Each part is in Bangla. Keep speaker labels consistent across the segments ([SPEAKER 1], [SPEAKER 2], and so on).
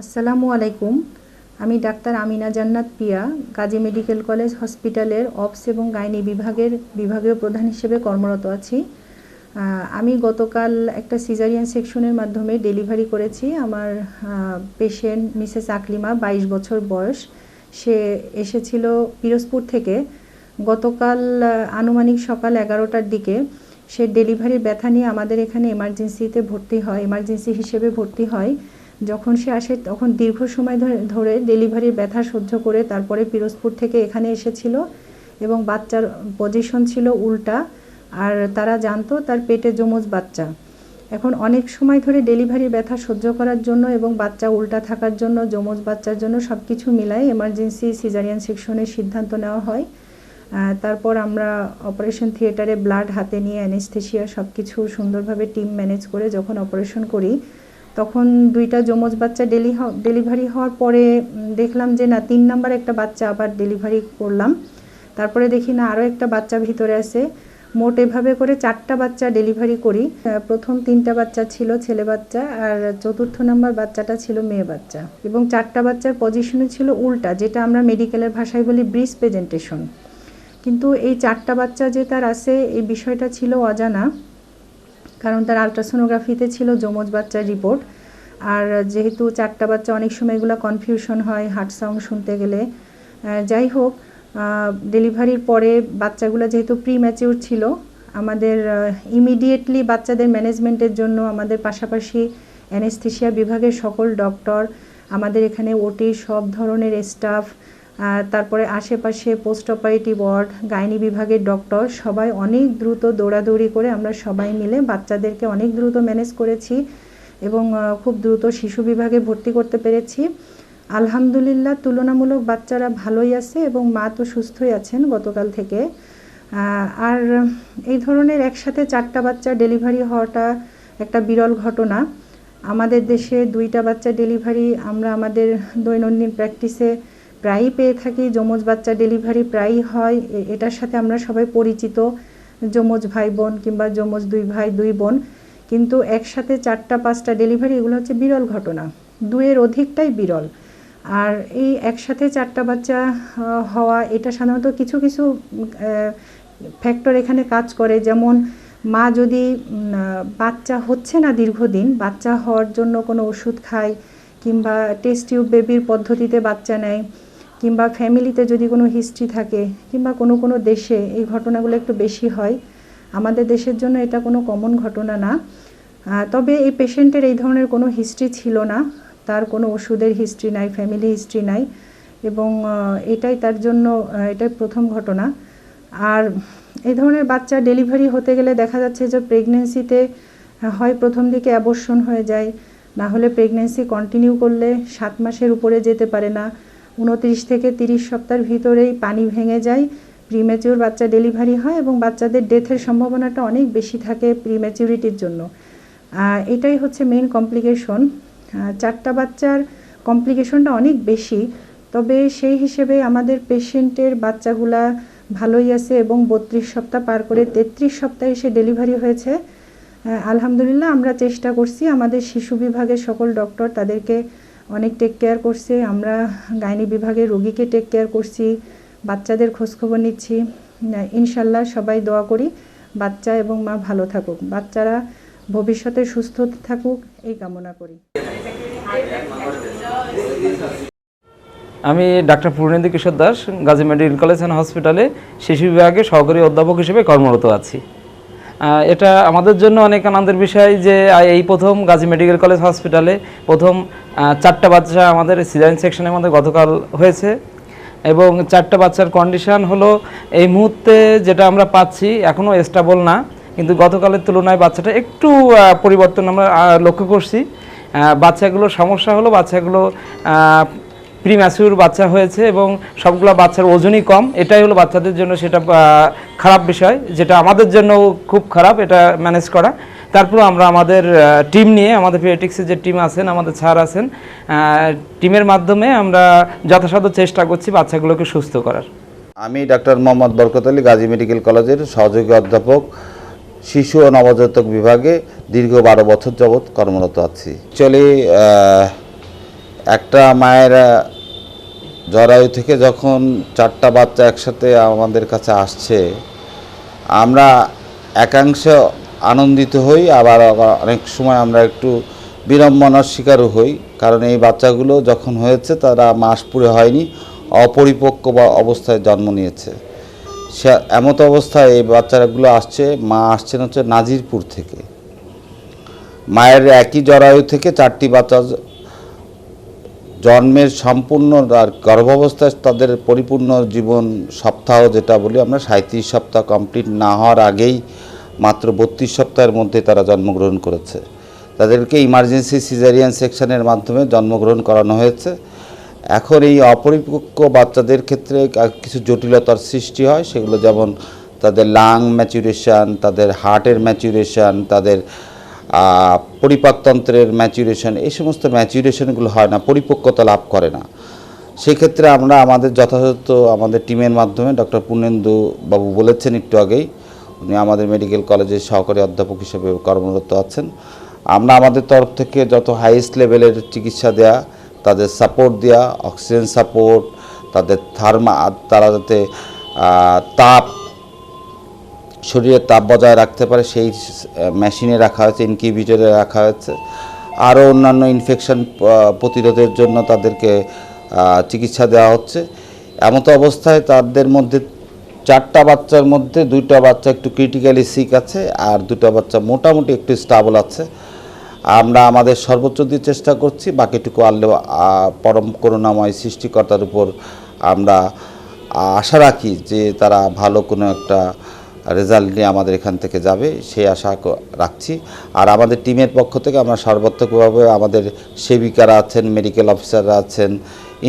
[SPEAKER 1] আসসালামু আলাইকুম। আমি doctor Amina Jannat Piya, Gazi medical college হসপিটালের অপস এবং গাইনি বিভাগের বিভাগীয় প্রধান হিসেবে কর্মরত আছি। আমি গতকাল একটা সিজারিয়ান সেকশনের মাধ্যমে ডেলিভারি করেছি। আমার পেশেন্ট মিসেস আকলিমা, বাইশ বছর বয়স। সে এসেছিল পিরোজপুর থেকে। গতকাল আনুমানিক সকাল এগারোটার দিকে সে ডেলিভারির ব্যথা নিয়ে আমাদের এখানে এমার্জেন্সিতে ভর্তি হয় এমার্জেন্সি হিসেবে ভর্তি হয়। যখন সে আসে, তখন দীর্ঘ সময় ধরে ডেলিভারির ব্যথা সহ্য করে তারপরে পিরোজপুর থেকে এখানে এসেছিল এবং বাচ্চার পজিশন ছিল উল্টা আর তারা জানতো তার পেটে যমজ বাচ্চা। এখন অনেক সময় ধরে ডেলিভারি ব্যথা সহ্য করার জন্য এবং বাচ্চা উল্টা থাকার জন্য, যমজ বাচ্চার জন্য সব কিছু মিলাই এমার্জেন্সি সিজারিয়ান সেকশনের সিদ্ধান্ত নেওয়া হয়। তারপর আমরা অপারেশন থিয়েটারে ব্লাড হাতে নিয়ে অ্যানেস্থেশিয়া সব কিছু সুন্দরভাবে টিম ম্যানেজ করে যখন অপারেশন করি তখন দুইটা যমজ বাচ্চা ডেলি ডেলিভারি হওয়ার পরে দেখলাম যে না, তিন নাম্বার একটা বাচ্চা আবার ডেলিভারি করলাম। তারপরে দেখি না আরও একটা বাচ্চা ভিতরে আছে। মোট এভাবে করে চারটা বাচ্চা ডেলিভারি করি। প্রথম তিনটা বাচ্চা ছিল ছেলে বাচ্চা, আর চতুর্থ নাম্বার বাচ্চাটা ছিল মেয়ে বাচ্চা। এবং চারটা বাচ্চার পজিশনে ছিল উল্টা, যেটা আমরা মেডিকেলের ভাষায় বলি ব্রিজ প্রেজেন্টেশন কিন্তু এই চারটা বাচ্চা যে তার আছে, এই বিষয়টা ছিল অজানা। কারণ তার আলট্রাসোনোগ্রাফিতে ছিল যমজ বাচ্চার রিপোর্ট আর যেহেতু চারটা বাচ্চা, অনেক সময় এগুলো কনফিউশন হয় হার্ট সাউন্ড শুনতে গেলে। যাই হোক ডেলিভারির পরে বাচ্চাগুলো যেহেতু প্রি ম্যাচিউর ছিল, আমাদের ইমিডিয়েটলি বাচ্চাদের ম্যানেজমেন্টের জন্য আমাদের পাশাপাশি অ্যানেস্থেশিয়া বিভাগের সকল ডক্টর আমাদের এখানে ওটি সব ধরনের স্টাফ তারপরে আশেপাশে পোস্ট অপারেটিভ ওয়ার্ড গাইনি বিভাগের ডক্টর সবাই অনেক দ্রুত দৌড়াদৌড়ি করে আমরা সবাই মিলে বাচ্চাদেরকে অনেক দ্রুত ম্যানেজ করেছি এবং খুব দ্রুত শিশু বিভাগে ভর্তি করতে পেরেছি। আলহামদুলিল্লাহ, তুলনামূলক বাচ্চারা ভালোই আছে এবং মা তো সুস্থই আছেন গতকাল থেকে। আর এই ধরনের একসাথে চারটা বাচ্চা ডেলিভারি হওয়াটা একটা বিরল ঘটনা। আমাদের দেশে দুইটা বাচ্চা ডেলিভারি আমরা আমাদের দৈনন্দিন প্র্যাকটিসে প্রায়ই পেয়ে থাকি, যমজ বাচ্চা ডেলিভারি প্রায়ই হয়। এটার সাথে আমরা সবাই পরিচিত, যমজ ভাই বোন কিংবা যমজ দুই ভাই, দুই বোন। কিন্তু একসাথে চারটা, পাঁচটা ডেলিভারি এগুলো হচ্ছে বিরল ঘটনা। দুয়ের অধিকটাই বিরল। আর এই একসাথে চারটা বাচ্চা হওয়া, এটা সাধারণত কিছু কিছু ফ্যাক্টর এখানে কাজ করে। যেমন মা যদি বাচ্চা হচ্ছে না দীর্ঘদিন, বাচ্চা হওয়ার জন্য কোনো ওষুধ খায় কিংবা টেস্ট টিউব বেবির পদ্ধতিতে বাচ্চা নেয় কিংবা ফ্যামিলিতে যদি কোনো হিস্ট্রি থাকে, কিংবা কোনো কোনো দেশে এই ঘটনাগুলো একটু বেশি হয়, আমাদের দেশের জন্য এটা কোনো কমন ঘটনা না। তবে এই পেশেন্টের এই ধরনের কোনো হিস্ট্রি ছিল না। তার কোনো ওষুধের হিস্ট্রি নাই ফ্যামিলি হিস্ট্রি নাই এবং এটাই তার জন্য এটাই প্রথম ঘটনা। আর এই ধরনের বাচ্চা ডেলিভারি হতে গেলে দেখা যাচ্ছে যে প্রেগনেন্সিতে হয় প্রথম দিকে অ্যাবর্শন হয়ে যায়, না হলে প্রেগনেন্সি কন্টিনিউ করলে সাত মাসের উপরে যেতে পারে না। উনত্রিশ থেকে তিরিশ সপ্তাহের ভিতরেই পানি ভেঙে যায় প্রিম্যাচিউর বাচ্চা ডেলিভারি হয় এবং বাচ্চাদের ডেথের সম্ভাবনাটা অনেক বেশি থাকে প্রিম্যাচিউরিটির জন্য। এটাই হচ্ছে মেন কমপ্লিকেশন চারটা বাচ্চার কমপ্লিকেশনটা অনেক বেশি, তবে সেই হিসেবে আমাদের পেশেন্টের বাচ্চাগুলা ভালোই আছে এবং বত্রিশ সপ্তাহ পার করে তেত্রিশ সপ্তাহে সে ডেলিভারি হয়েছে। আলহামদুলিল্লাহ আমরা চেষ্টা করছি আমাদের শিশু বিভাগের সকল ডক্টর তাদেরকে অনেক টেক কেয়ার করছে, আমরা গাইনি বিভাগের রোগীকে টেক কেয়ার করছি, বাচ্চাদের খোঁজখবর নিচ্ছি। ইনশাল্লাহ সবাই দোয়া করি বাচ্চা এবং মা ভালো থাকুক। বাচ্চারা ভবিষ্যতে সুস্থ থাকুক, এই কামনা করি।
[SPEAKER 2] আমি doctor Purnendu Kishore Das Gazi medical college and হসপিটালে শিশু বিভাগে সহকারী অধ্যাপক হিসেবে কর্মরত আছি। এটা আমাদের জন্য অনেক আনন্দের বিষয় যে এই প্রথম গাজী মেডিকেল কলেজ হসপিটালে প্রথম চারটা বাচ্চা আমাদের সিজাইন সেকশনের মধ্যে গতকাল হয়েছে এবং চারটা বাচ্চার কন্ডিশন হলো এই মুহূর্তে যেটা আমরা পাচ্ছি এখনও স্টেবল না, কিন্তু গতকালের তুলনায় বাচ্চাটা একটু পরিবর্তন আমরা লক্ষ্য করছি। বাচ্চাগুলোর সমস্যা হলো বাচ্চাগুলো প্রিম্যাচিউর বাচ্চা হয়েছে এবং সবগুলো বাচ্চার ওজনই কম। এটাই হলো বাচ্চাদের জন্য সেটা খারাপ বিষয়, যেটা আমাদের জন্য খুব খারাপ এটা ম্যানেজ করা। তারপর আমরা আমাদের টিম নিয়ে, আমাদের পিএটিক্সের যে টিম আছেন, আমাদের স্যার আছেন টিমের মাধ্যমে আমরা যথাসাধ্য চেষ্টা করছি বাচ্চাগুলোকে সুস্থ করার।
[SPEAKER 3] আমি ডাক্তার মোহাম্মদ বরকত আলী, গাজী মেডিকেল কলেজের সহযোগী অধ্যাপক, শিশু ও নবজাতক বিভাগে দীর্ঘ বারো বছর যাবৎ কর্মরত আছি। অ্যাকচুয়ালি একটা মায়ের জরায়ু থেকে যখন চারটা বাচ্চা একসাথে আমাদের কাছে আসছে, আমরা একাংশ আনন্দিত হই, আবার অনেক সময় আমরা একটু বিড়ম্বনার শিকারও হই। কারণ এই বাচ্চাগুলো যখন হয়েছে, তারা মাস পুরে হয়নি, অপরিপক্ক বা অবস্থায় জন্ম নিয়েছে। সে এমত অবস্থায় এই বাচ্চাগুলো আসছে, মা আসছেন হচ্ছে নাজিরপুর থেকে। মায়ের একই জরায়ু থেকে চারটি বাচ্চা জন্মের সম্পূর্ণ আর গর্ভাবস্থায় তাদের পরিপূর্ণ জীবন সপ্তাহ যেটা বলি আমরা সাঁত্রিশ সপ্তাহ কমপ্লিট না হওয়ার আগেই মাত্র বত্রিশ সপ্তাহের মধ্যে তারা জন্মগ্রহণ করেছে। তাদেরকে ইমার্জেন্সি সিজারিয়ান সেকশনের মাধ্যমে জন্মগ্রহণ করানো হয়েছে। এখন এই অপরিপক্ক বাচ্চাদের ক্ষেত্রে কিছু জটিলতার সৃষ্টি হয়। সেগুলো যেমন তাদের লাং ম্যাচুরেশন তাদের হার্টের ম্যাচুরেশন তাদের পরিপাকতন্ত্রের ম্যাচুরেশন এই সমস্ত ম্যাচুরেশনগুলো হয় না, পরিপক্কতা লাভ করে না। সেক্ষেত্রে আমরা আমাদের যথাযথ আমাদের টিমের মাধ্যমে ডক্টর পূর্ণেন্দু বাবু বলেছেন একটু আগেই, উনি আমাদের মেডিকেল কলেজের সহকারী অধ্যাপক হিসেবে কর্মরত আছেন। আমরা আমাদের তরফ থেকে যত হাইয়েস্ট লেভেলের চিকিৎসা দেয়া, তাদের সাপোর্ট দেওয়া অক্সিজেন সাপোর্ট তাদের থার্মা তারা যাতে তাপ শরীরের তাপ বজায় রাখতে পারে সেই মেশিনে রাখা হয়েছে ইনকিউবেটরে রাখা হয়েছে। আরও অন্যান্য ইনফেকশন প্রতিরোধের জন্য তাদেরকে চিকিৎসা দেওয়া হচ্ছে। এমতো অবস্থায় তাদের মধ্যে চারটা বাচ্চার মধ্যে দুইটা বাচ্চা একটু ক্রিটিক্যালি সিক আছে আর দুটো বাচ্চা মোটামুটি একটু স্টাবল আছে। আমরা আমাদের সর্বোচ্চ দিয়ে চেষ্টা করছি বাকিটুকু আল্লাহ আহ, পরম করুণাময় সৃষ্টিকর্তার উপর আমরা আশা রাখি যে তারা ভালো কোনো একটা রেজাল্ট নিয়ে আমাদের এখান থেকে যাবে, সেই আশা রাখছি। আর আমাদের টিমের পক্ষ থেকে আমরা সর্বাত্মকভাবে আমাদের সেবিকারা আছেন মেডিকেল অফিসাররা আছেন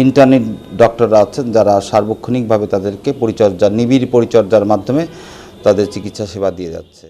[SPEAKER 3] ইন্টারনেট ডক্টররা আছেন, যারা সার্বক্ষণিকভাবে তাদেরকে পরিচর্যা, নিবিড় পরিচর্যার মাধ্যমে তাদের চিকিৎসা সেবা দিয়ে যাচ্ছে।